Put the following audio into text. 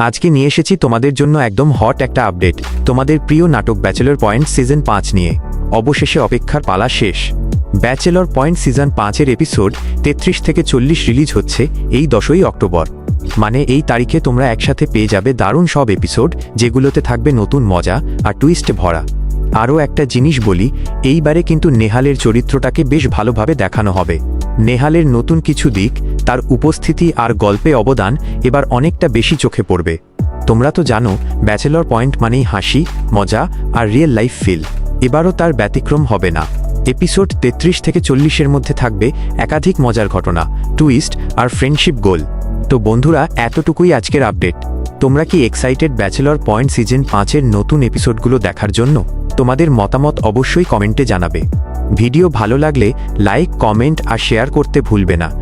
আজকে নিয়ে এসেছি তোমাদের জন্য একদম হট একটা আপডেট তোমাদের প্রিয় নাটক ব্যাচেলর পয়েন্ট সিজন পাঁচ নিয়ে। অবশেষে অপেক্ষার পালা শেষ। ব্যাচেলর পয়েন্ট সিজন পাঁচের এপিসোড তেত্রিশ থেকে চল্লিশ রিলিজ হচ্ছে এই দশই অক্টোবর। মানে এই তারিখে তোমরা একসাথে পেয়ে যাবে দারুণ সব এপিসোড যেগুলোতে থাকবে নতুন মজা আর টুইস্টে ভরা। আরও একটা জিনিস বলি, এইবারে কিন্তু নেহালের চরিত্রটাকে বেশ ভালোভাবে দেখানো হবে। নেহালের নতুন কিছু দিক তার উপস্থিতি আর গল্পে অবদান এবার অনেকটা বেশি চোখে পড়বে। তোমরা তো জানো, ব্যাচেলর পয়েন্ট মানেই হাসি, মজা আর রিয়েল লাইফ ফিল। এবারও তার ব্যতিক্রম হবে না। এপিসোড তেত্রিশ থেকে চল্লিশের মধ্যে থাকবে একাধিক মজার ঘটনা, টুইস্ট আর ফ্রেন্ডশিপ গোল। তো বন্ধুরা, এতটুকুই আজকের আপডেট। তোমরা কি এক্সাইটেড ব্যাচেলর পয়েন্ট সিজন পাঁচের নতুন এপিসোডগুলো দেখার জন্য? তোমাদের মতামত অবশ্যই কমেন্টে জানাবে। ভিডিও ভালো লাগলে লাইক, কমেন্ট আর শেয়ার করতে ভুলবে না।